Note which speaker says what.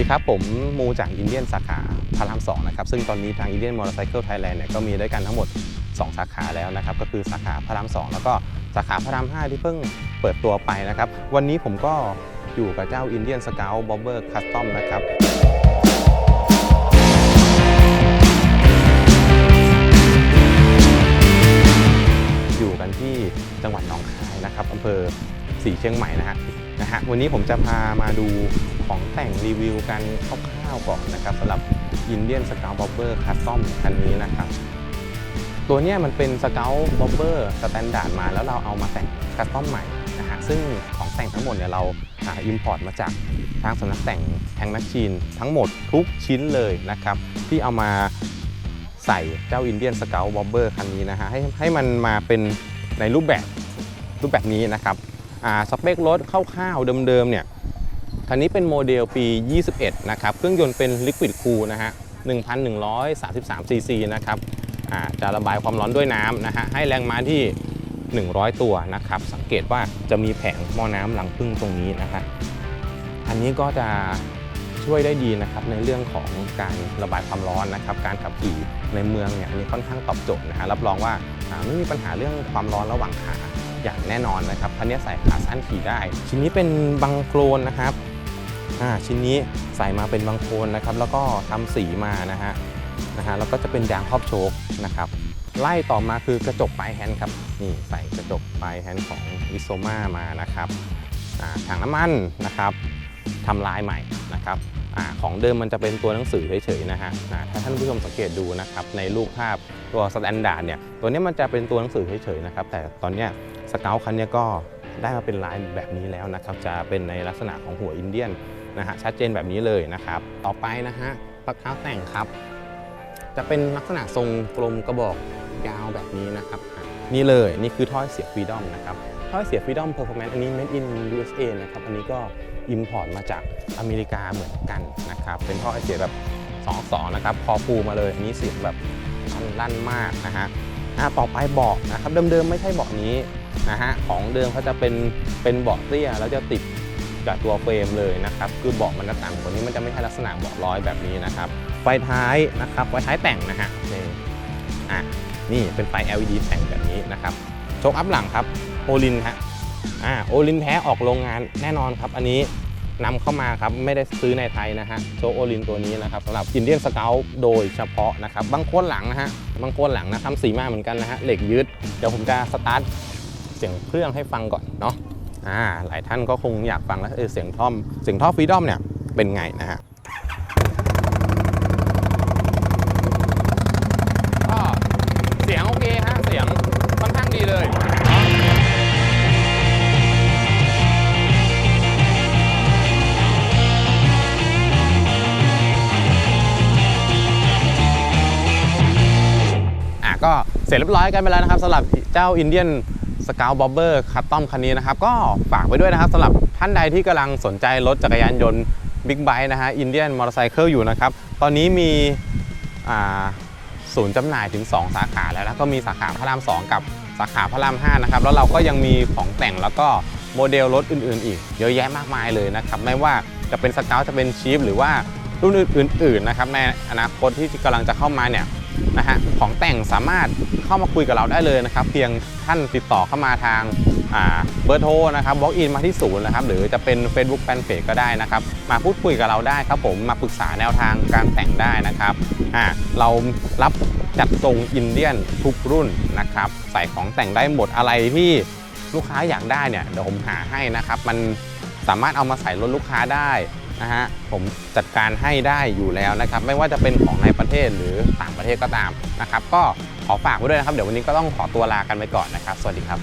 Speaker 1: ดีครับ ผมมูจากอินเดียนสาขาพารามสองนะครับซึ่งตอนนี้ทางอินเดียนมอเตอร์ไซค์ไทยแลนด์เนี่ยก็มีด้วยกันทั้งหมด 2 สาขาแล้วนะครับก็คือสาขาพารามสองแล้วก็สาขาพาราม5ที่เพิ่งเปิดตัวไปนะครับ วันนี้ผมก็อยู่กับเจ้าอินเดียนสเกลบอ b เบอร์คัสตอมนะครับอยู่กันที่จังหวัดหนองคายนะครับอำเภอสีเชียงใหม่นะฮะนะฮะวันนี้ผมจะพามาดู ของแต่งรีวิวกันคร่าวๆก่อนนะครับสำหรับ Indian s c o u t Bobber Custom คันนี้นะครับ ตัวนี้มันเป็น s c o u t Bobber สแตนดาร์ดมาแล้วเราเอามาแต่งคัสตอมใหม่นะฮะซึ่งของแต่งทั้งหมดเนี่ยเราอิมพอร์ตมาจากทางสำนักแต่งแทงแมชชีนทั้งหมดทุกชิ้นเลยนะครับ ที่เอามาใส่เจ้า Indian Scout Bobber คันนี้นะฮะให้ให้มันมาเป็นในรูปแบบรูปแบบนี้นะครับอ่าสเปครถคร่าวๆเดิมๆเนี่ย คันนี้เป็นโมเดลปี 21 นะครับ เครื่องยนต์เป็น Liquid Cool นะฮะ 1,133 ซีซีนะครับจะระบายความร้อนด้วยน้ำนะฮะ ให้แรงม้าที่ 100 ตัวนะครับ สังเกตว่าจะมีแผงหม้อน้ำหลังพึ่งตรงนี้นะฮะ อันนี้ก็จะช่วยได้ดีนะครับในเรื่องของการระบายความร้อนนะครับ การขับขี่ในเมืองเนี่ยอันนี้ค่อนข้างตอบโจทย์นะฮะ รับรองว่าไม่มีปัญหาเรื่องความร้อนระหว่างขาอย่างแน่นอนนะครับคันนี้ใส่ขาสั้นขี่ได้ ชิ้นนี้เป็นบังโครนนะครับ ชิ้นนี้ใส่มาเป็นบังโคนนะครับ แล้วก็ทำสีมานะฮะนะฮะแล้วก็จะเป็นยางครอบโชคนะครับ ไล่ต่อมาคือกระจกปลายแฮนด์ครับนี่ใส่กระจกปลายแฮนด์ของวิโซมามานะครับถังน้ำมันนะครับทำลายใหม่นะครับอาของเดิมมันจะเป็นตัวหนังสือเฉยๆนะฮะอ่าถ้าท่านผู้ชมสังเกตดูนะครับในรูปภาพตัวสแตนดาร์ดเนี่ยตัวนี้มันจะเป็นตัวหนังสือเฉยๆนะครับแต่ตอนเนี้ยสเกลคันเนี้ยก็ได้มาเป็นลายแบบนี้แล้วนะครับจะเป็นในลักษณะของหัวอินเดียนนะฮะชัดเจนแบบนี้เลยนะครับ ต่อไปนะฮะปลักเท้าแต่งครับ จะเป็นลักษณะทรงกลมกระบอกยาวแบบนี้นะครับนี่เลยนี่คือท่อเสียบฟรีดอมนะครับท่อเสียบฟรีดอมเพอร์ฟอร์แมนซ์อันนี้ made in USA นะครับอันนี้ก็ import มาจากอเมริกาเหมือนกันนะครับเป็นท่อไอเสียแบบ2อสอนะครับคอฟูมาเลยอันนี้เสียงแบบลั่นมากนะฮะต่อไปเบาะนะครับเดิมๆไม่ใช่เบาะนี้นะฮะของเดิมเขาจะเป็นเป็นเบาะเตี้ยแล้วจะติด กับตัวเฟรมเลยนะครับคือเบาะมันจะต่ำกว่านี้มันจะไม่ใช่ลักษณะเบาะร้อยแบบนี้นะครับไฟท้ายนะครับไฟท้ายแต่งนะฮะนี่อะนี่เป็นไฟ LED แต่งแบบนี้นะครับโชคอัพหลังครับโอลินฮะอ่าโอลินแท้ออกโรงงานแน่นอนครับ อันนี้นำเข้ามาครับไม่ได้ซื้อในไทยนะฮะโชคโอลินตัวนี้นะครับสำหรับอินเดียนสเกลโดยเฉพาะนะครับบางโคนหลังนะฮะบางโคนหลังนะทำสีมาเหมือนกันนะฮะเหล็กยึดเดี๋ยวผมจะสตาร์ทเสียงเครื่องให้ฟังก่อนเนาะ อ่าหลายท่านก็คงอยากฟังแล้วเออเสียงท่อมเสียงท่อฟรีดอมเนี่ยเป็นไงนะฮะก็เสียงโอเคฮะเสียงค่อนข้างดีเลยอะก็เสร็จเรียบร้อยกันไปแล้วนะครับสำหรับเจ้า Indian Scout Bobber Custom คันนี้นะครับ ก็ฝากไว้ด้วยนะครับสำหรับท่านใดที่กำลังสนใจรถจักรยานยนต์บิ๊กไบค์นะฮะ Indian Motorcycle อยู่นะครับ ตอนนี้มีศูนย์จำหน่ายถึง 2 สาขาแล้วนะก็มีสาขาพระราม 2 กับสาขาพระราม 5 นะครับ แล้วเราก็ยังมีของแต่งแล้วก็โมเดลรถอื่นๆ อีก เยอะแยะมากมายเลยนะครับ ไม่ว่าจะเป็นสเกลจะเป็นชีฟหรือว่ารุ่นอื่นๆนะครับในอนาคตที่กำลังจะเข้ามาเนี่ย นะฮะของแต่งสามารถเข้ามาคุยกับเราได้เลยนะครับ เพียงท่านติดต่อเข้ามาทางเบอร์โทรนะครับบล็อกอินมาที่ศูนย์นะครับหรือจะเป็น Facebook Fanpage ก็ได้นะครับ มาพูดคุยกับเราได้ครับผมมาปรึกษาแนวทางการแต่งได้นะครับอ่าเรารับจัดทรงอินเดียนทุกรุ่นนะครับ ใส่ของแต่งได้หมดอะไรที่ลูกค้าอยากได้เนี่ยเดี๋ยวผมหาให้นะครับ มันสามารถเอามาใส่รถลูกค้าได้ นะฮะผมจัดการให้ได้อยู่แล้วนะครับ ไม่ว่าจะเป็นของในประเทศหรือต่างประเทศก็ตามนะครับ ก็ขอฝากไว้ด้วยนะครับ เดี๋ยววันนี้ก็ต้องขอตัวลากันไปก่อนนะครับ สวัสดีครับ